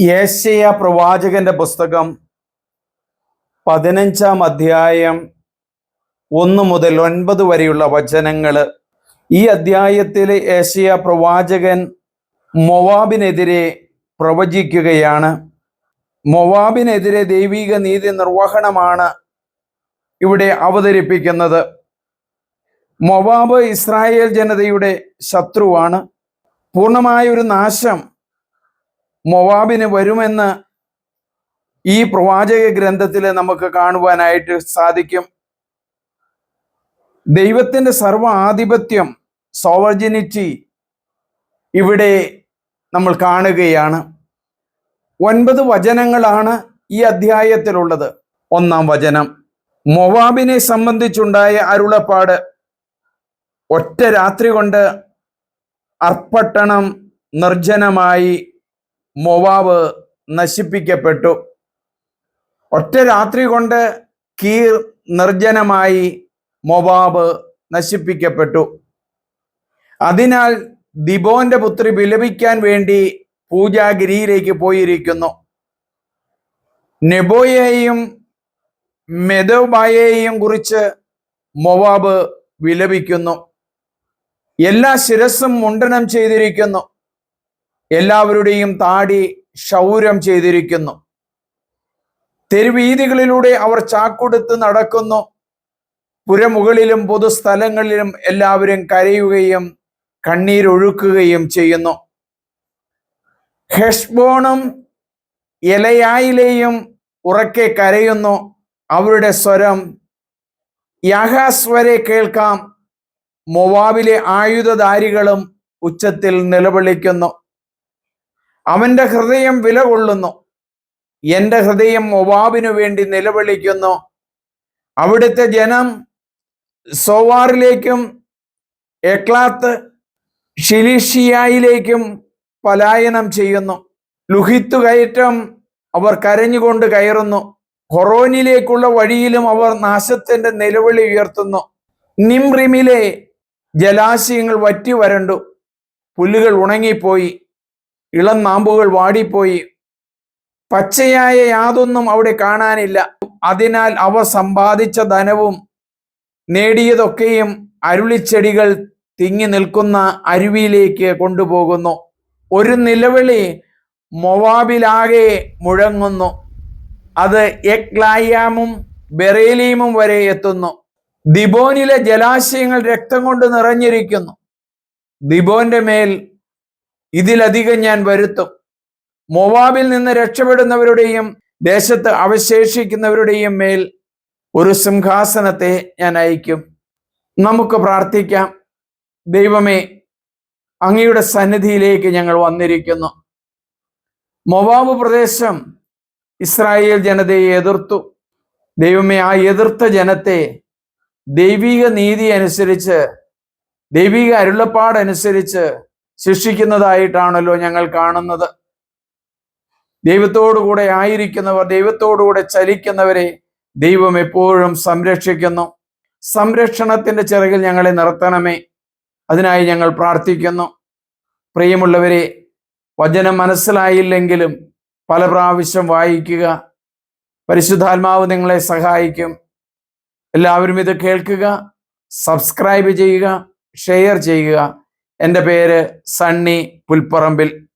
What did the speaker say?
യേശയ പ്രവാചകന്റെ പുസ്തകം പതിനഞ്ചാം അധ്യായം ഒന്ന് മുതൽ ഒൻപത് വരെയുള്ള വചനങ്ങൾ. ഈ അധ്യായത്തിൽ യേശയ പ്രവാചകൻ മൊവാബിനെതിരെ പ്രവചിക്കുകയാണ്. മൊവാബിനെതിരെ ദൈവിക നീതി നിർവഹണമാണ് ഇവിടെ അവതരിപ്പിക്കുന്നത്. മൊവാബ് ഇസ്രായേൽ ജനതയുടെ ശത്രുവാണ്. പൂർണമായ ഒരു നാശം മൊവാബിന് വരുമെന്ന് ഈ പ്രവാചക ഗ്രന്ഥത്തിൽ നമുക്ക് കാണുവാനായിട്ട് സാധിക്കും. ദൈവത്തിന്റെ സർവ ആധിപത്യം സോവർജിനിറ്റി ഇവിടെ നമ്മൾ കാണുകയാണ്. ഒൻപത് വചനങ്ങളാണ് ഈ അധ്യായത്തിലുള്ളത്. ഒന്നാം വചനം മൊവാബിനെ സംബന്ധിച്ചുണ്ടായ അരുളപ്പാട് ഒറ്റ രാത്രി കൊണ്ട് അർപ്പട്ടണം നിർജനമായി മൊവാബ് നശിപ്പിക്കപ്പെട്ടു. ഒറ്റ രാത്രി കൊണ്ട് കീർ നിർജനമായി മൊവാബ് നശിപ്പിക്കപ്പെട്ടു. അതിനാൽ ദിബോന്റെ പുത്രി വിലപിക്കാൻ വേണ്ടി പൂജാഗിരിയിലേക്ക് പോയിരിക്കുന്നു. നെബോയെയും മെദോബായെയും കുറിച്ച് മൊവാബ് വിലപിക്കുന്നു. എല്ലാ ശിരസും മുണ്ടനം ചെയ്തിരിക്കുന്നു. എല്ലാവരുടെയും താടി ക്ഷൗരം ചെയ്തിരിക്കുന്നു. തെരുവീതികളിലൂടെ അവർ ചാക്കൊടുത്ത് നടക്കുന്നു. പുരമുകളിലും പൊതുസ്ഥലങ്ങളിലും എല്ലാവരും കരയുകയും കണ്ണീരൊഴുക്കുകയും ചെയ്യുന്നു. ഹെഷ്ബോണും എലയായിലെയും ഉറക്കെ കരയുന്നു. അവരുടെ സ്വരം യാഹാസ് വരെ കേൾക്കാം. മൊവാബിലെ ആയുധധാരികളും ഉച്ചത്തിൽ നിലവിളിക്കുന്നു. അവന്റെ ഹൃദയം വില കൊള്ളുന്നു. എന്റെ ഹൃദയം ഒവാബിനു വേണ്ടി നിലവിളിക്കുന്നു. അവിടുത്തെ ജനം സോവാറിലേക്കും എക്ലാത്ത് ഷിലിഷിയായിലേക്കും പലായനം ചെയ്യുന്നു. ലുഹിത്തു കയറ്റം അവർ കരഞ്ഞുകൊണ്ട് കയറുന്നു. ഹൊറോനിലേക്കുള്ള വഴിയിലും അവർ നാശത്തിന്റെ നിലവിളി ഉയർത്തുന്നു. നിംറിമിലെ ജലാശയങ്ങൾ വറ്റി വരണ്ടു. പുല്ലുകൾ ഉണങ്ങിപ്പോയി. ഇളം നാമ്പുകൾ വാടിപ്പോയി. പച്ചയായ യാതൊന്നും അവിടെ കാണാനില്ല. അതിനാൽ അവ സമ്പാദിച്ച ധനവും നേടിയതൊക്കെയും അരുളിച്ചെടികൾ തിങ്ങി നിൽക്കുന്ന അരുവിയിലേക്ക് കൊണ്ടുപോകുന്നു. ഒരു നിലവിളി മൊവാബിലാകെ മുഴങ്ങുന്നു. അത് എക്ലായാമും ബെറേലീമും വരെ എത്തുന്നു. ദിബോനിലെ ജലാശയങ്ങൾ രക്തം കൊണ്ട് നിറഞ്ഞിരിക്കുന്നു. ദിബോന്റെ മേൽ ഇതിലധികം ഞാൻ വരുത്തും. മൊവാബിൽ നിന്ന് രക്ഷപ്പെടുന്നവരുടെയും ദേശത്ത് അവശേഷിക്കുന്നവരുടെയും മേൽ ഒരു സിംഹാസനത്തെ ഞാൻ അയക്കും നമുക്ക് പ്രാർത്ഥിക്കാം. ദൈവമേ അങ്ങയുടെ സന്നിധിയിലേക്ക് ഞങ്ങൾ വന്നിരിക്കുന്നു. മൊവാബ് പ്രദേശം ഇസ്രായേൽ ജനതയെ എതിർത്തു. ദൈവമേ ആ എതിർത്ത ജനത്തെ ദൈവിക നീതി അനുസരിച്ച് ദൈവിക അരുളപ്പാടനുസരിച്ച് ശിക്ഷിക്കുന്നതായിട്ടാണല്ലോ ഞങ്ങൾ കാണുന്നത്. ദൈവത്തോടുകൂടെ ആയിരിക്കുന്നവർ ദൈവത്തോടുകൂടെ ചലിക്കുന്നവരെ ദൈവം എപ്പോഴും സംരക്ഷിക്കുന്നു. സംരക്ഷണത്തിന്റെ ചിറകിൽ ഞങ്ങളെ നിർത്തണമേ. അതിനായി ഞങ്ങൾ പ്രാർത്ഥിക്കുന്നു. പ്രിയമുള്ളവരെ വചനം മനസ്സിലായില്ലെങ്കിലും പല പ്രാവശ്യം വായിക്കുക. പരിശുദ്ധാത്മാവ് നിങ്ങളെ സഹായിക്കും. എല്ലാവരും ഇത് കേൾക്കുക സബ്സ്ക്രൈബ് ചെയ്യുക ഷെയർ ചെയ്യുക. എന്റെ പേര് സണ്ണി പുൽപ്പറമ്പിൽ.